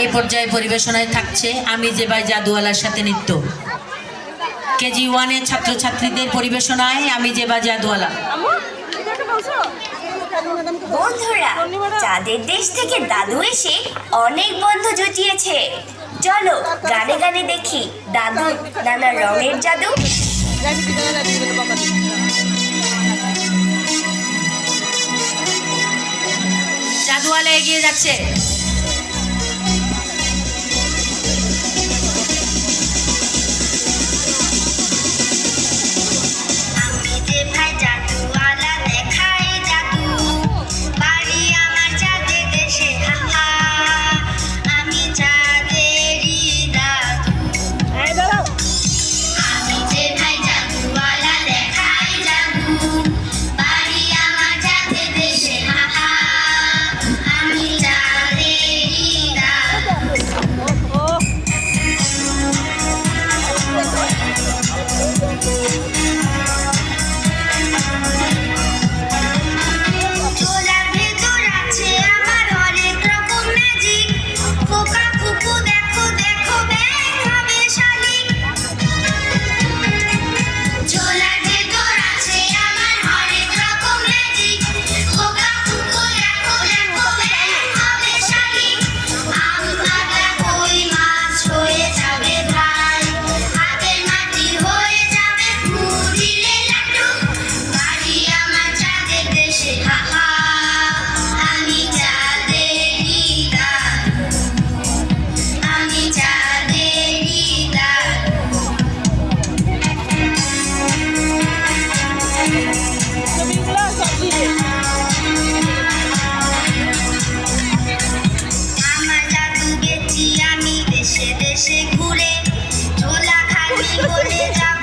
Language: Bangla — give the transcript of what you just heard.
এই পর্যায়ে পরিবেশনায় থাকছে আমি যে ভাই জাদুয়ালার সাথে নৃত্য। কেজি ওয়ানের ছাত্রছাত্রীদের পরিবেশনায় আমি যে ভাই জাদুওয়ালা। বন্ধুরা চাঁদের দেশ থেকে দাদু এসে অনেক বন্ধু জুটিয়েছে। চলো গানে গানে দেখি দাদু নানা রঙের জাদু। জাদুয়ালা এগিয়ে যাচ্ছে। Thank you. ভুলে ঝোলা খালি বলে যাও।